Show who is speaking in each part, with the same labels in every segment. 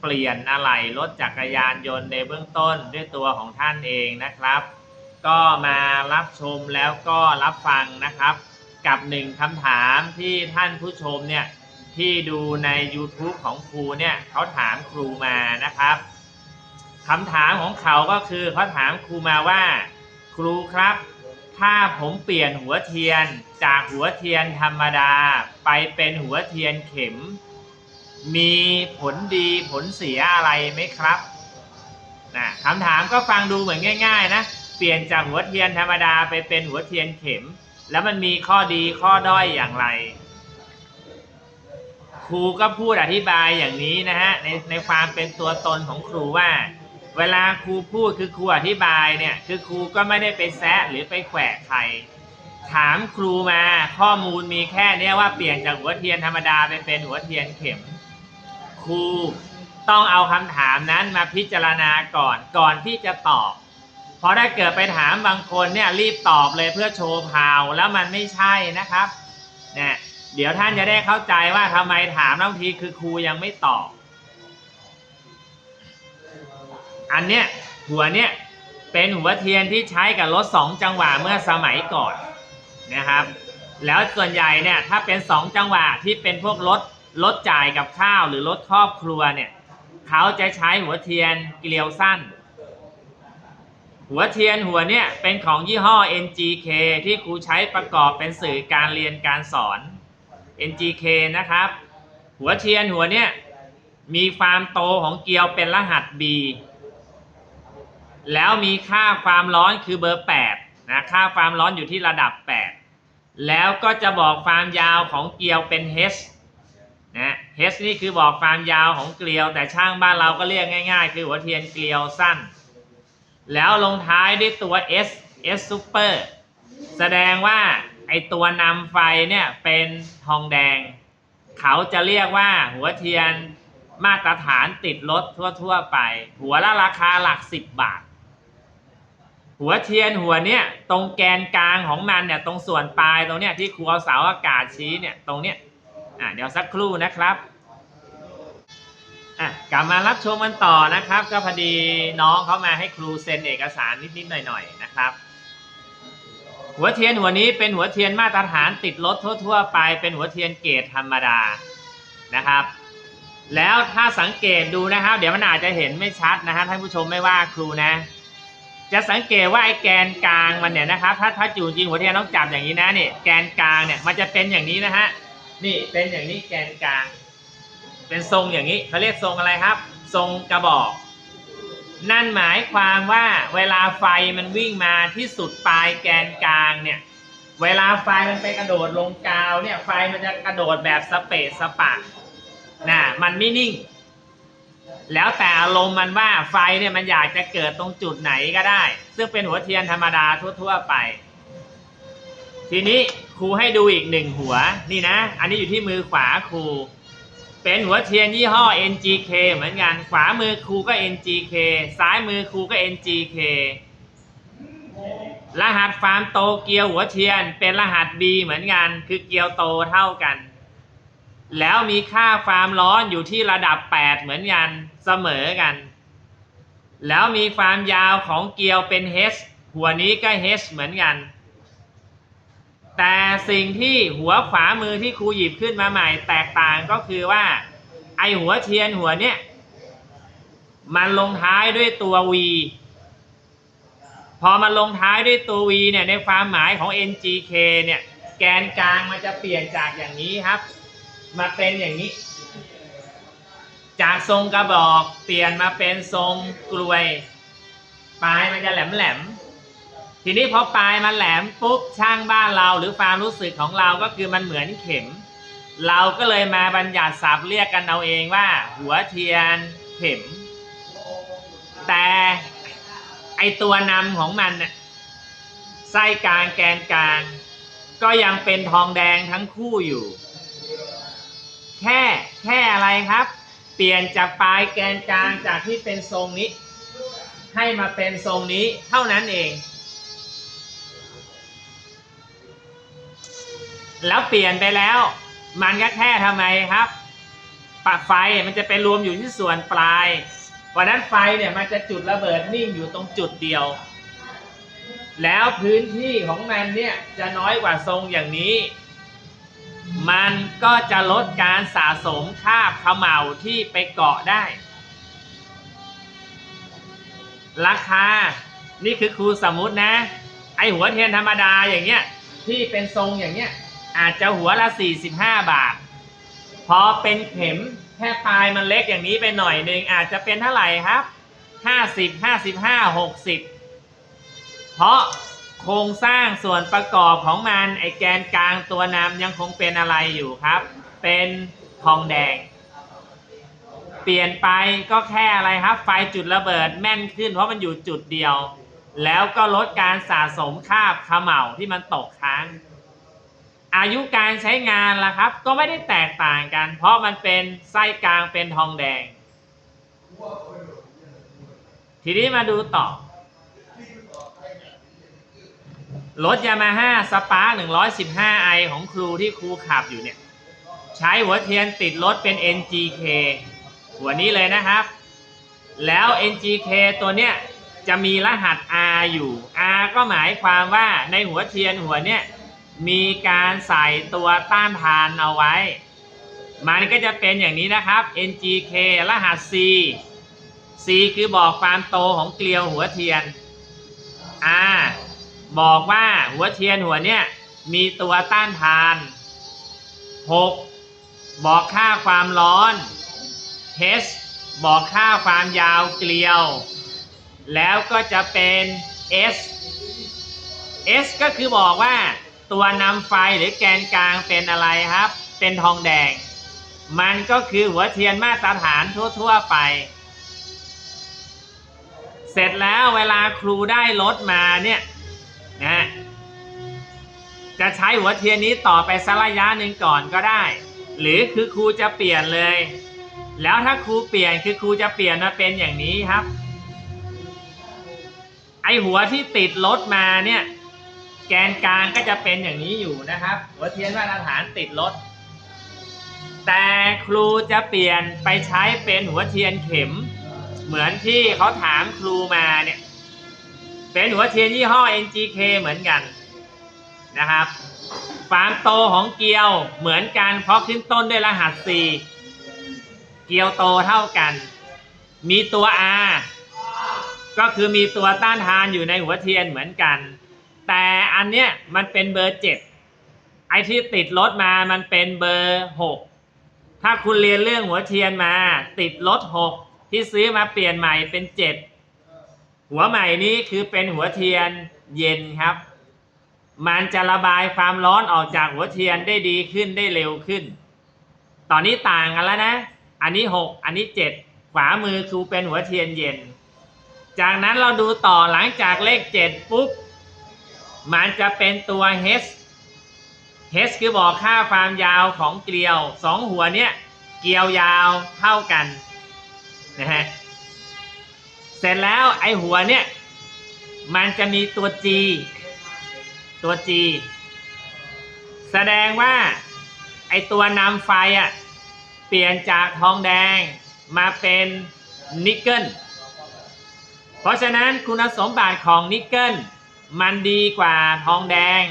Speaker 1: เปลี่ยนอะไหล่รถจักรยานยนต์ในเบื้องต้นด้วยตัวของท่านเองนะครับ ก็มารับชมแล้วก็รับฟังนะครับ กับหนึ่งคำถามที่ท่านผู้ชมเนี่ยที่ดูใน YouTube ของครูเนี่ยเขาถามครูมานะครับคำถามของเขาก็คือเขาถามครูมาว่า ครูครับ ถ้าผมเปลี่ยนหัวเทียนจากหัวเทียนธรรมดา ไปเป็นหัวเทียนเข็ม มีผลดีผลเสียอะไรไหมครับนะคำถามก็ฟังดูเหมือนง่าย ๆ นะ เปลี่ยนจากหัวเทียนธรรมดาไปเป็นหัวเทียนเข็ม แล้วมันมีข้อดีข้อด้อยอย่างไร ครูก็พูดอธิบายอย่างนี้นะฮะในในความเป็นตัวตนของครูว่า เวลาครูพูดคือครูอธิบายเนี่ยคือครูก็ไม่ได้ไปแซะหรือไปแขวะใครถามครูมาข้อมูลมีแค่เนี้ยว่าเปลี่ยนจากหัวเทียนธรรมดาไปเป็นหัวเทียนเข็ม ครู ต้องเอาคำถามนั้นมาพิจารณาก่อนก่อนที่จะตอบ เพราะถ้าเกิดไปถามบางคนเนี่ยรีบตอบเลยเพื่อโชว์พาวแล้วมันไม่ใช่นะครับเนี่ยเดี๋ยวท่านจะได้เข้าใจว่าทำไมถามบางทีคือครูยังไม่ตอบ อันเนี้ยหัวเนี้ยเป็นหัวเทียนที่ใช้กับรถสองจังหวะเมื่อสมัยก่อนนะครับ แล้วส่วนใหญ่เนี่ยถ้าเป็นสองจังหวะที่เป็นพวกรถ รถจ่ายกับข้าวหรือรถครอบครัวเนี่ยเขาจะใช้หัวเทียนเกลียวสั้น หัวเทียนหัวเนี่ยเป็นของยี่ห้อ NGK ที่ครูใช้ประกอบเป็นสื่อการเรียนการสอน NGK นะครับ หัวเทียนหัวเนี่ยมีความโตของเกลียวเป็นรหัส B แล้วมีค่าความร้อนคือเบอร์8นะค่าความร้อนอยู่ที่ระดับ 8 แล้วก็จะบอกความยาวของเกลียวเป็น H H นี่คือบอกความยาวของเกลียว แต่ช่างบ้านเราก็เรียกง่าย ๆ คือหัวเทียนเกลียวสั้น แล้วลงท้ายด้วยตัว S S super แสดงว่าไอตัวนำไฟเนี่ยเป็นทองแดง เขาจะเรียกว่าหัวเทียนมาตรฐานติดรถทั่วๆไป หัวละราคาหลัก10บาท หัวเทียนหัวเนี้ยตรงแกนกลางของมันเนี่ยตรงส่วนปลายตรงเนี้ยที่ครูเอาเสาอากาศชี้เนี่ยตรงเนี้ย อะเดี๋ยวสักครู่นะครับอะกลับมารับชมกันต่อนะครับ ก็พอดีน้องเขามาให้ครูเซ็นเอกสารนิดๆหน่อยๆนะครับ หัวเทียนหัวนี้เป็นหัวเทียนมาตรฐานติดรถทั่ว ๆ ไปเป็นหัวเทียนเกรดธรรมดานะครับ แล้วถ้าสังเกตดูนะครับ เดี๋ยวมันอาจจะเห็นไม่ชัดนะฮะท่านผู้ชมไม่ว่าครูนะ จะสังเกตว่าไอ้แกนกลางมันเนี่ยนะครับ ถ้าถ้าจูจริงหัวเทียนต้องจับอย่างนี้นะนี่แกนกลางเนี่ยมันจะเป็นอย่างนี้นะฮะ นี่เป็นอย่างนี้แกนกลาง เป็นทรงอย่างนี้เขาเรียกทรงอะไรครับ ทรงกระบอก นั่นหมายความว่าเวลาไฟมันวิ่งมาที่สุดปลายแกนกลางเนี่ย เวลาไฟมันไปกระโดดลงกาวเนี่ยไฟมันจะกระโดดแบบสเปซสปะนะมันไม่นิ่ง แล้วแต่อารมณ์มันว่าไฟเนี่ยมันอยากจะเกิดตรงจุดไหนก็ได้ ซึ่งเป็นหัวเทียนธรรมดาทั่ว ๆ ไป ทีนี้ ครูให้ดูอีกหนึ่งหัวนี่นะ อันนี้อยู่ที่มือขวาครู เป็นหัวเทียนยี่ห้อ NGK เหมือนกัน ขวามือครูก็ NGK ซ้ายมือครูก็ NGK รหัสฟาร์มโตเกียวหัวเทียน เป็นรหัส B เหมือนกัน คือเกียวโตเท่ากัน แล้วมีค่าความร้อนอยู่ที่ระดับ 8 เหมือนกันเสมอกัน แล้วมีความยาวของเกียวเป็น H หัวนี้ก็ H เหมือนกัน แต่สิ่งที่หัวขวามือที่ครูหยิบขึ้นมาใหม่ แตกต่างก็คือว่า ไอหัวเทียนหัวเนี้ยมันลงท้ายด้วยตัว V พอมันลงท้ายด้วยตัว V เนี่ยในความหมายของ NGK เนี่ยแกนกลางมันจะเปลี่ยนจากอย่างนี้ครับ มาเป็นอย่างนี้ จากทรงกระบอกเปลี่ยนมาเป็นทรงกลวย ปลายมันจะแหลมแหลม ทีนี้พอปลายมันแหลมปุ๊บช่างบ้านเราหรือความรู้สึกของเราก็คือมันเหมือนเข็ม เราก็เลยมาบัญญัติศัพท์เรียกกันเอาเองว่า หัวเทียนเข็ม แต่ไอตัวนำของมันน่ะไส้กลางแกนกลาง ก็ยังเป็นทองแดงทั้งคู่อยู่ แค่แค่อะไรครับ เปลี่ยนจากปลายแกนกลางจากที่เป็นทรงนี้ ให้มาเป็นทรงนี้เท่านั้นเอง แล้วเปลี่ยนไปแล้ว มันก็แค่ทำไมครับปะไฟมันจะไปรวมอยู่ที่ส่วนปลายวันนั้นไฟเนี่ยมันจะจุดระเบิดนิ่งอยู่ตรงจุดเดียว แล้วพื้นที่ของมันเนี่ยจะน้อยกว่าทรงอย่างนี้ มันก็จะลดการสะสมคาบเขม่าที่ไปเกาะได้ ราคา นี่คือครูสมมุตินะ ไอหัวเทียนธรรมดาอย่างเงี้ยที่เป็นทรงอย่างเงี้ย อาจจะหัวละ 45 บาท พอเป็นเข็มแค่ปลายมันเล็กอย่างนี้ไปหน่อยหนึ่งอาจจะเป็นเท่าไหร่ครับ 50 55 60 เพราะโครงสร้างส่วนประกอบของมันไอแกนกลางตัวนำยังคงเป็นอะไรอยู่ครับ เป็นทองแดง เปลี่ยนไปก็แค่อะไรครับ ไฟจุดระเบิดแม่นขึ้นเพราะมันอยู่จุดเดียว แล้วก็ลดการสะสมคาบเขม่าที่มันตกค้าง อายุการใช้งานล่ะครับ ก็ไม่ได้แตกต่างกัน เพราะมันเป็นไส้กลางเป็นทองแดง ทีนี้มาดูต่อรถยามาฮ่าสปาร์ค115 i ของครูที่ครูขับอยู่เนี่ย ใช้หัวเทียนติดรถเป็น NGK หัวนี้เลยนะครับ แล้ว NGK ตัวเนี้ยจะมีรหัส R อยู่ R ก็หมายความว่าในหัวเทียนหัวเนี้ย มีการใส่ตัวต้านทานเอาไว้ มันก็จะเป็นอย่างนี้นะครับ NGK รหัส C C คือบอกความโตของเกลียวหัวเทียน R บอกว่าหัวเทียนหัวเนี้ยมีตัวต้านทาน 6 บอกค่าความร้อน H บอกค่าความยาวเกลียว แล้วก็จะเป็น S S ก็คือบอกว่า ตัวนำไฟหรือแกนกลางเป็นอะไรครับ เป็นทองแดง มันก็คือหัวเทียนมาตรฐานทั่ว ๆ ไป เสร็จแล้วเวลาครูได้รถมาเนี่ยนะจะใช้หัวเทียนนี้ต่อไปสักระยะหนึ่งก่อนก็ได้ หรือคือครูจะเปลี่ยนเลย แล้วถ้าครูเปลี่ยนคือครูจะเปลี่ยนมาเป็นอย่างนี้ครับ ไอหัวที่ติดรถมาเนี่ย แกนกลางก็จะเป็นอย่างนี้อยู่นะครับ หัวเทียนมาตรฐานติดรถ แต่ครูจะเปลี่ยนไปใช้เป็นหัวเทียนเข็ม เหมือนที่เขาถามครูมาเนี่ย เป็นหัวเทียนยี่ห้อ NGK เหมือนกันนะครับความโตของเกลียวเหมือนกันเพราะขึ้นต้นด้วยรหัส C เกลียวโตเท่ากัน มีตัว R ก็คือมีตัวต้านทานอยู่ในหัวเทียนเหมือนกัน แต่อันเนี้ยมันเป็นเบอร์7ไอที่ติดรถมามันเป็นเบอร์6ถ้าคุณเรียนเรื่องหัวเทียนมา ติดรถ6ที่ซื้อมาเปลี่ยนใหม่เป็น7หัวใหม่นี้คือเป็นหัวเทียนเย็นครับ มันจะระบายความร้อนออกจากหัวเทียนได้ดีขึ้นได้เร็วขึ้น ตอนนี้ต่างกันแล้วนะ อันนี้6อันนี้7ขวามือคือเป็นหัวเทียนเย็น จากนั้นเราดูต่อหลังจากเลข7ปุ๊บ มันจะเป็นตัว H H คือบอกค่าความยาวของเกลียวสองหัวเนี้ยเกลียวยาวเท่ากันนะฮะเสร็จแล้วไอหัวเนี้ยมันจะมีตัว G ตัว G แสดงว่าไอตัวนำไฟอะเปลี่ยนจากทองแดงมาเป็นนิกเกิลเพราะฉะนั้นคุณสมบัติของนิกเกิล มันดีกว่าทองแดง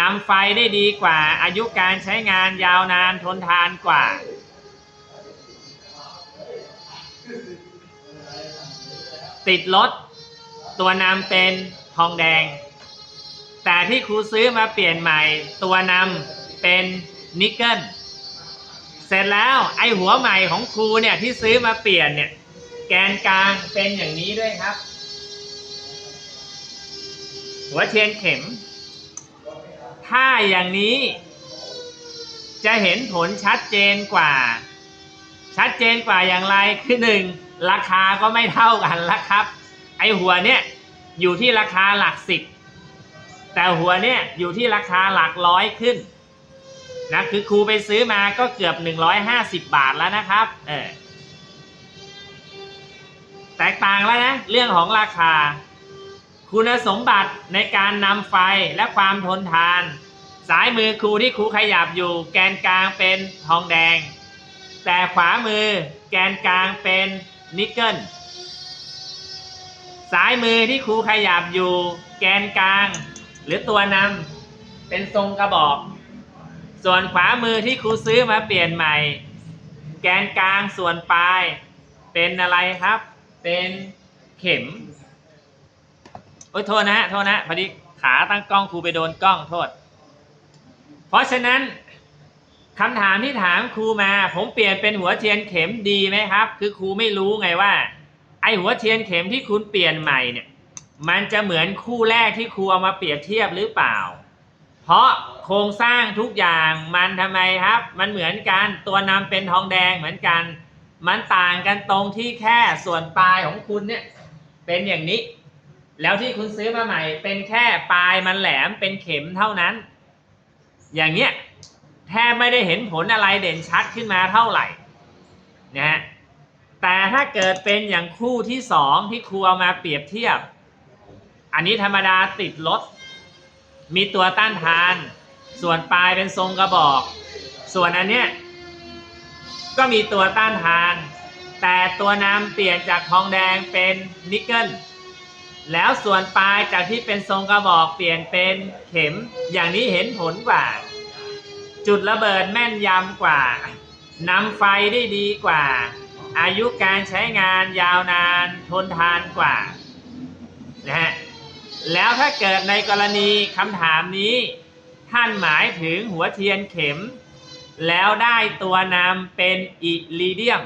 Speaker 1: นำไฟได้ดีกว่า อายุการใช้งานยาวนานทนทานกว่า ติดรถตัวนำเป็นทองแดง แต่ที่ครูซื้อมาเปลี่ยนใหม่ ตัวนำเป็นนิกเกิลเสร็จแล้วไอหัวใหม่ของครูเนี่ยที่ซื้อมาเปลี่ยนเนี่ย แกนกลางเป็นอย่างนี้ด้วยครับ หัวเทียนเข็ม ถ้าอย่างนี้ จะเห็นผลชัดเจนกว่า ชัดเจนกว่าอย่างไรคือหนึ่งราคาก็ไม่เท่ากันละครับ ไอหัวเนี่ยอยู่ที่ราคาหลักสิบแต่หัวเนี่ยอยู่ที่ราคาหลักร้อยขึ้นนะคือครูไปซื้อมาก็เกือบ 150 บาทแล้วนะครับเออแตกต่างแล้วนะ เรื่องของราคา คุณสมบัติในการนำไฟและความทนทาน สายมือครูที่ครูขยับอยู่ แกนกลางเป็นทองแดง แต่ขวามือแกนกลางเป็นนิกเกิลซ้ายมือที่ครูขยับอยู่ แกนกลาง หรือตัวนำเป็นทรงกระบอก ส่วนขวามือที่ครูซื้อมาเปลี่ยนใหม่ แกนกลางส่วนปลาย เป็นอะไรครับ เป็นเข็ม อ้ยโทษนะฮะโทษนะพอดีขาตั้งกล้องครูไปโดนกล้องโทษ เพราะฉะนั้นคำถามที่ถามครูมา ผมเปลี่ยนเป็นหัวเทียนเข็มดีไหมครับ คือครูไม่รู้ไงว่า ไอหัวเทียนเข็มที่คุณเปลี่ยนใหม่เนี่ยมันจะเหมือนคู่แรกที่ครูเอามาเปรียบเทียบหรือเปล่า เพราะโครงสร้างทุกอย่างมันทำไมครับ มันเหมือนกันตัวนำเป็นทองแดงเหมือนกัน มันต่างกันตรงที่แค่ส่วนปลายของคุณเนี่ยเป็นอย่างนี้ แล้วที่คุณซื้อมาใหม่ เป็นแค่ปลายมันแหลมเป็นเข็มเท่านั้น อย่างเงี้ยแทบไม่ได้เห็นผลอะไรเด่นชัดขึ้นมาเท่าไหร่นะฮะแต่ถ้าเกิดเป็นอย่างคู่ที่สองที่ครูเอามาเปรียบเทียบ อันนี้ธรรมดาติดลดมีตัวต้านทาน ส่วนปลายเป็นทรงกระบอก ส่วนอันเนี้ยก็มีตัวต้านทาน แต่ตัวนำเปลี่ยนจากทองแดงเป็นนิกเกิล แล้วส่วนปลายจากที่เป็นทรงกระบอกเปลี่ยนเป็นเข็ม อย่างนี้เห็นผลกว่า จุดระเบิดแม่นยำกว่านำไฟได้ดีกว่า อายุการใช้งานยาวนานทนทานกว่านะฮะแล้วถ้าเกิดในกรณีคำถามนี้ ท่านหมายถึงหัวเทียนเข็ม แล้วได้ตัวนำเป็นอิริเดียม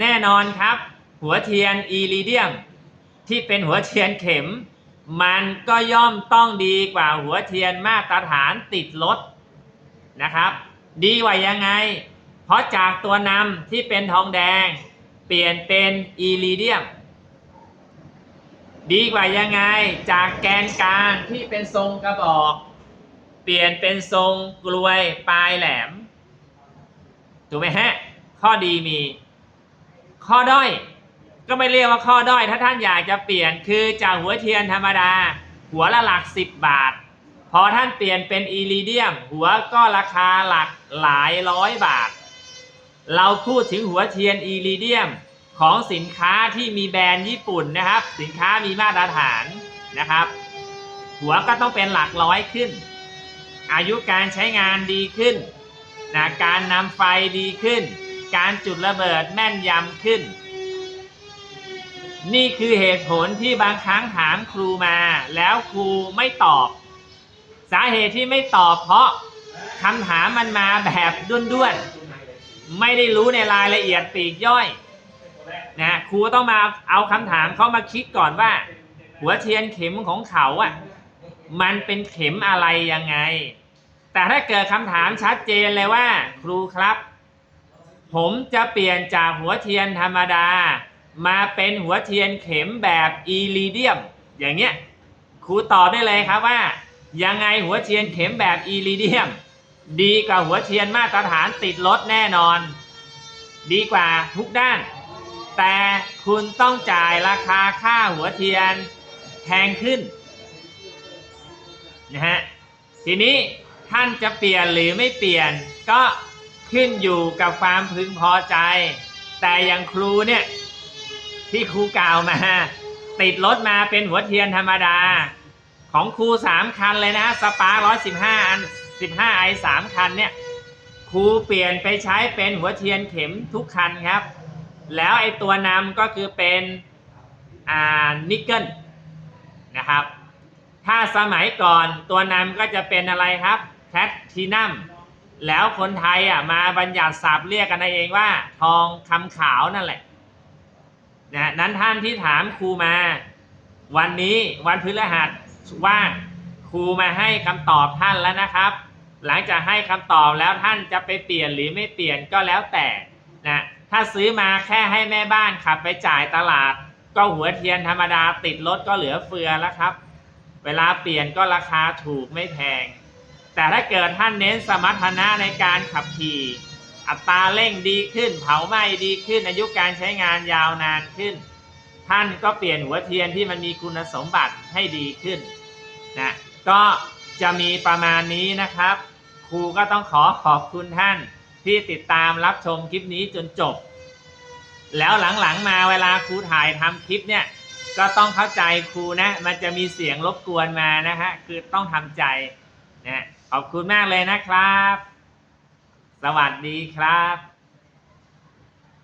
Speaker 1: แน่นอนครับ หัวเทียนอิริเดียม ที่เป็นหัวเทียนเข็ม มันก็ย่อมต้องดีกว่าหัวเทียนมาตรฐานติดลดนะครับ ดีกว่ายังไง เพราะจากตัวนำที่เป็นทองแดง เปลี่ยนเป็นอิริเดียม ดีกว่ายังไงจากแกนกลางที่เป็นทรงกระบอก เปลี่ยนเป็นทรงกลวยปลายแหลมถูกไหมฮะ ข้อดีมี ข้อด้อย ก็ไม่เรียกว่าข้อด้อยถ้าท่านอยากจะเปลี่ยนคือจากหัวเทียนธรรมดา หัวละหลัก 10 บาท พอท่านเปลี่ยนเป็นอีริเดียม หัวก็ราคาหลักหลายร้อยบาท เราพูดถึงหัวเทียนอีริเดียมของสินค้าที่มีแบรนด์ญี่ปุ่นนะครับ สินค้ามีมาตรฐานนะครับ หัวก็ต้องเป็นหลักร้อยขึ้น อายุการใช้งานดีขึ้นนะการนำไฟดีขึ้น การจุดระเบิดแม่นยำขึ้น นี่คือเหตุผลที่บางครั้งถามครูมา แล้วครูไม่ตอบ สาเหตุที่ไม่ตอบเพราะคำถามมันมาแบบด้วนๆ ไม่ได้รู้ในรายละเอียดปีกย่อยนะครูต้องมาเอาคำถามเขามาคิดก่อนว่า หัวเทียนเข็มของเขาอะมันเป็นเข็มอะไรยังไง แต่ถ้าเกิดคำถามชัดเจนเลยว่า ครูครับ ผมจะเปลี่ยนจากหัวเทียนธรรมดา มาเป็นหัวเทียนเข็มแบบอีริเดียม อย่างเงี้ยครูตอบได้เลยครับว่า ยังไงหัวเทียนเข็มแบบอีริเดียม ดีกว่าหัวเทียนมาตรฐานติดรถแน่นอน ดีกว่าทุกด้าน แต่คุณต้องจ่ายราคาค่าหัวเทียนแพงขึ้นนะฮะทีนี้ท่านจะเปลี่ยนหรือไม่เปลี่ยนก็ขึ้นอยู่กับความพึงพอใจ แต่อย่างครูเนี่ย ที่ครูกล่าวมา ติดรถมาเป็นหัวเทียนธรรมดา ของครูสามคันเลยนะสปาร้อยสิบห้าอันสิบห้าไอสามคันเนี่ยครูเปลี่ยนไปใช้เป็นหัวเทียนเข็มทุกคันครับ แล้วไอตัวนำก็คือเป็นอ่านิกเกิลนะครับ ถ้าสมัยก่อนตัวนำก็จะเป็นอะไรครับแพททินัมแล้วคนไทยอะมาบัญญัติศัพท์เรียกกันเองว่า ทองคำขาวนั่นแหละ นั้นท่านที่ถามครูมา วันนี้วันพฤหัสว่างครูมาให้คำตอบท่านแล้วนะครับ หลังจากให้คำตอบแล้วท่านจะไปเปลี่ยนหรือไม่เปลี่ยนก็แล้วแต่นะถ้าาซื้อมาแค่ให้แม่บ้านขับไปจ่ายตลาด ก็หัวเทียนธรรมดาติดรถก็เหลือเฟือแล้วครับ เวลาเปลี่ยนก็ราคาถูกไม่แพง แต่ถ้าเกิดท่านเน้นสมรรถนะในการขับขี่ อัตราเร่งดีขึ้น เผาไหม้ดีขึ้นอายุการใช้งานยาวนานขึ้น ท่านก็เปลี่ยนหัวเทียนที่มันมีคุณสมบัติให้ดีขึ้นนะก็จะมีประมาณนี้นะครับ ครูก็ต้องขอขอบคุณท่านที่ติดตามรับชมคลิปนี้จนจบ แล้วหลังๆมาเวลาครูถ่ายทำคลิปเนี่ยก็ต้องเข้าใจครูนะ มันจะมีเสียงรบกวนมานะฮะ คือต้องทำใจนะขอบคุณมากเลยนะครับ สวัสดีครับ